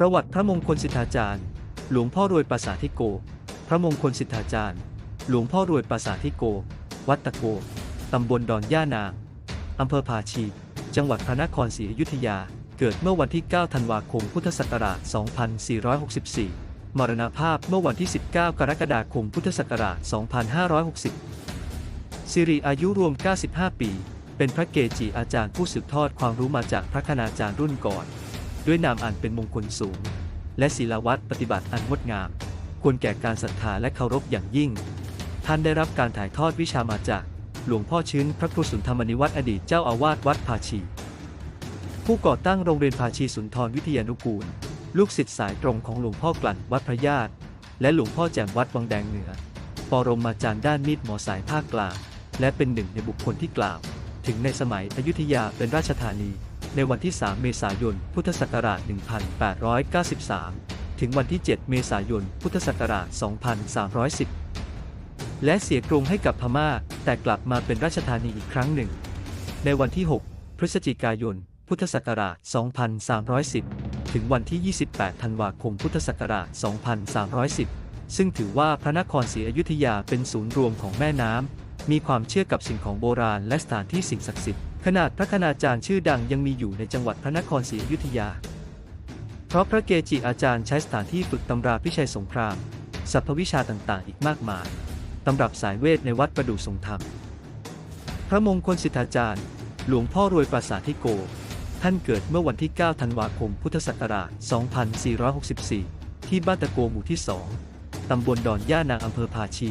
ประวัติพระมงคลสิทธาจารย์ หลวงพ่อรวยปราสาทธิโก พระมงคลสิทธาจารย์ หลวงพ่อรวยปราสาทธิโก วัดตะโก ตำบลดอนย่านางอำเภอภาชี จังหวัดพระนครศรีอยุธยา เกิดเมื่อวันที่ 9 ธันวาคม พุทธศักราช 2464 มรณภาพเมื่อวันที่ 19 กรกฎาคม พุทธศักราช 2560 สิริอายุรวม 95 ปี เป็นพระเกจิอาจารย์ผู้สืบทอดความรู้มาจากพระคณาจารย์รุ่นก่อน ด้วยนามอันเป็นมงคลสูง และศีลวัตรปฏิบัติอันงดงาม ควรแก่การศรัทธาและเคารพอย่างยิ่ง ท่านได้รับการถ่ายทอดวิชามาจาก หลวงพ่อชื้นพระครูสุนทรมณิวัฒน์อดีตเจ้าอาวาสวัดภาชี ผู้ก่อตั้งโรงเรียนภาชีสุนทรวิทยานุกูล ลูกศิษย์สายตรงของหลวงพ่อกลั่นวัดพระญาติ และหลวงพ่อแจ่มวัดวังแดงเหนือปรมาจารย์ด้านมีดหมอสายภาคกลาง และเป็นหนึ่งในบุคคลที่กล่าว ถึงในสมัยอยุธยาเป็นราชธานี ในวันที่ 3 เมษายน พุทธศักราช 1893 ถึงวันที่ 7 เมษายน พุทธศักราช 2310 และเสียกรุงให้กับพม่า แต่กลับมาเป็นราชธานีอีกครั้งหนึ่ง ในวันที่ 6 พฤศจิกายน พุทธศักราช 2310 ถึงวันที่ 28 ธันวาคม พุทธศักราช 2310 ซึ่งถือว่าพระนครศรีอยุธยาเป็นศูนย์รวมของแม่น้ำ มีความเชื่อกับสิ่งของโบราณและสถานที่สิ่งศักดิ์สิทธิ์ ขนาดพระคณาจารย์ชื่อดังยังมีอยู่ในจังหวัดพระนครศรีอยุธยา เพราะพระเกจิอาจารย์ใช้สถานที่ฝึกตำราพิชัยสงครามสรรพวิชาต่างๆ อีกมากมาย ตำรับสายเวทในวัดประดู่ทรงธรรม พระมงคลสิทธาจารย์ หลวงพ่อรวยปราสาทธิโก ท่านเกิดเมื่อวันที่ 9 ธันวาคม พุทธศักราช 2464 ที่บ้านตะโกหมู่ที่ 2 ตำบลดอนย่านางอำเภอภาชี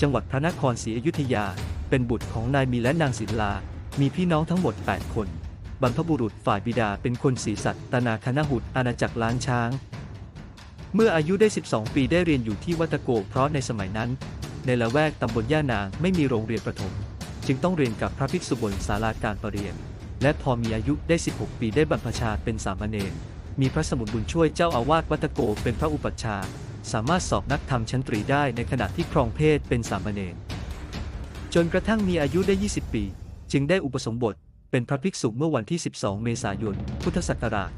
จังหวัดพระนครศรีอยุธยา เป็นบุตรของนายมีและนางศิลา มีพี่น้องทั้งหมด 8 คน บรรพบุรุษฝ่ายบิดาเป็นคนศรีสัตตนาคณหุตอาณาจักรล้านช้าง เมื่ออายุได้ 12 ปีได้เรียนอยู่ที่วัตโก เพราะในสมัยนั้น ในละแวกตำบลย่านางไม่มีโรงเรียนประถม จึงต้องเรียนกับพระภิกษุบนศาลาการประเรียน และพอมีอายุได้ 16 ปีได้บรรพชาเป็นสามเณร มีพระสมุนบุญช่วยเจ้าอาวาสวัตโกเป็นพระอุปัชฌาย์ สามารถสอบนักธรรมชั้นตรีได้ในขณะที่ครองเพศเป็นสามเณร จนกระทั่งมีอายุได้ 20 ปี จึงได้อุปสมบทเป็นพระภิกษุเมื่อวันที่ 12 เมษายน พุทธศักราช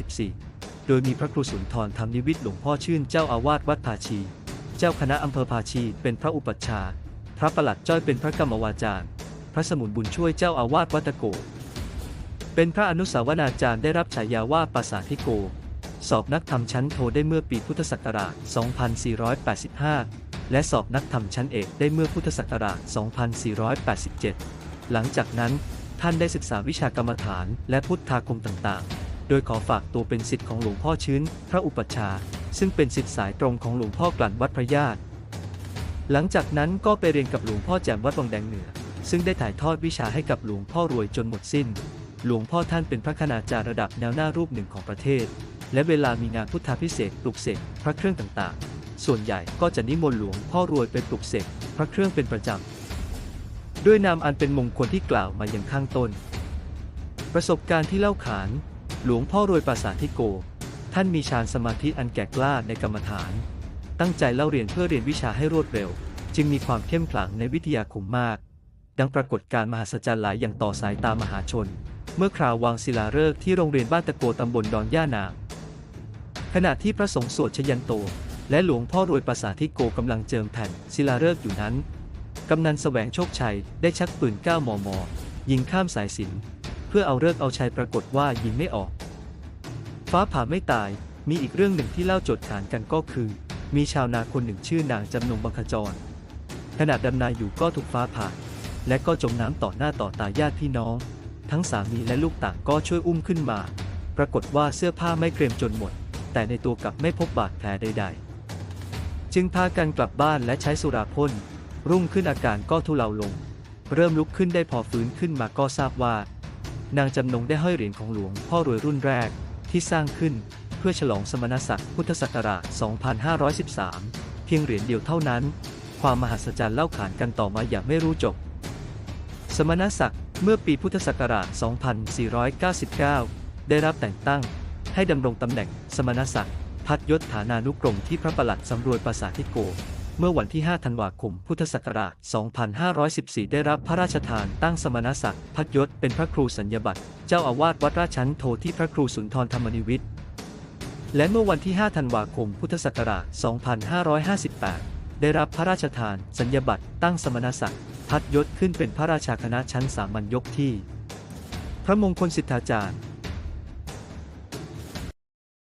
2484 โดยมีพระครูสุนทรธรรมนิวิทย์หลวงพ่อชื่นเจ้าอาวาสวัดภาชี เจ้าคณะอำเภอภาชีเป็นพระอุปัชฌาย์ พระประหลัดจ้อยเป็นพระกรรมวาจารย์ พระสมุนบุญช่วยเจ้าอาวาสวัดตะโก เป็นพระอนุสาวนาจารย์ได้รับฉายาว่าปาสาธิโก สอบนักธรรมชั้นโทได้เมื่อปีพุทธศักราช 2485 และสอบนักธรรมชั้นเอกได้เมื่อพุทธศักราช 2487 หลังจากนั้นท่านได้ศึกษาวิชากรรมฐานและพุทธาคมต่างๆ โดยขอฝากตัวเป็นศิษย์ของหลวงพ่อชื้น พระอุปัชฌาย์ซึ่งเป็นศิษย์สายตรงของหลวงพ่อกลั่นวัดพระญาติ หลังจากนั้นก็ไปเรียนกับหลวงพ่อแจ่มวัดวังแดงเหนือ ซึ่งได้ถ่ายทอดวิชาให้กับหลวงพ่อรวยจนหมดสิ้น หลวงพ่อท่านเป็นพระคณาจารย์ระดับแนวหน้ารูปหนึ่งของประเทศ และเวลามีงานพุทธาพิเศษปลุกเสกพระเครื่องต่างๆ ส่วนใหญ่ก็จะนิมนต์หลวงพ่อรวยไปปลุกเสกพระเครื่องเป็นประจำ ด้วยนามอันเป็นมงคลที่กล่าวมาอย่างข้างต้น ประสบการณ์ที่เล่าขาน หลวงพ่อรวยปราสาทธิโก ท่านมีฌานสมาธิอันแก่กล้าในกรรมฐาน ตั้งใจเล่าเรียนเพื่อเรียนวิชาให้รวดเร็ว จึงมีความเข้มขลังในวิทยาคมมาก ดังปรากฏการมหัศจรรย์หลายอย่างต่อสายตามหาชน เมื่อคราววางศิลาฤกษ์ที่โรงเรียนบ้านตะโกตำบลดอนย่านางขณะที่พระสงฆ์สวดชยันโต และหลวงพ่อรวยปราสาทธิโกกำลังเจิมแผ่นศิลาฤกษ์อยู่นั้น กำนันแสวงโชคชัยได้ชักปืน 9 มม ยิงข้ามสายสิน เพื่อเอาเลิกเอาชัยปรากฏว่ายิงไม่ออก ฟ้าผ่าไม่ตาย มีอีกเรื่องหนึ่งที่เล่าจทย์ขานกันก็คือ มีชาวนาคนหนึ่งชื่อนางจำนงบังคจร ขณะดำนาอยู่ก็ถูกฟ้าผ่า และก็จมน้ำต่อหน้าต่อตาญาติพี่น้อง ทั้งสามีและลูกต่างก็ช่วยอุ้มขึ้นมา ปรากฏว่าเสื้อผ้าไม่เกรียมจนหมดแต่ในตัวกลับไม่พบบาดแผลใด ๆ จึงพากันกลับบ้านและใช้สุราพ่น รุ่งขึ้นอาการก็ทุเลาลง เริ่มลุกขึ้นได้พอฟื้นขึ้นมาก็ทราบว่า นางจำนงได้ห้อยเหรียญของหลวงพ่อรวยรุ่นแรกที่สร้างขึ้นเพื่อฉลองสมณศักดิ์พุทธศักราช 2513 เพียงเหรียญเดียวเท่านั้น ความมหัศจรรย์เล่าขานกันต่อมาอย่างไม่รู้จบ สมณศักดิ์เมื่อปีพุทธศักราช 2499 ได้รับแต่งตั้งให้ดำรงตำแหน่งสมณศักดิ์ พัดยศฐานานุกรมที่พระประหลัดสำรวจปราสาทิโก เมื่อวันที่ 5 ธันวาคม พุทธศักราช 2514 ได้รับพระราชทานตั้งสมณศักดิ์พัดยศเป็นพระครูสัญญบัตรเจ้าอาวาสวัดราชชันโทที่พระครูสุนทรธรรมนิวิทย์และเมื่อวันที่ 5 ธันวาคม พุทธศักราช 2558 ได้รับพระราชทาน สัญญบัตรตั้งสมณศักดิ์พัดยศขึ้นเป็นพระราชาคณะชั้นสามัญยกที่ พระมงคลสิทธาจารย์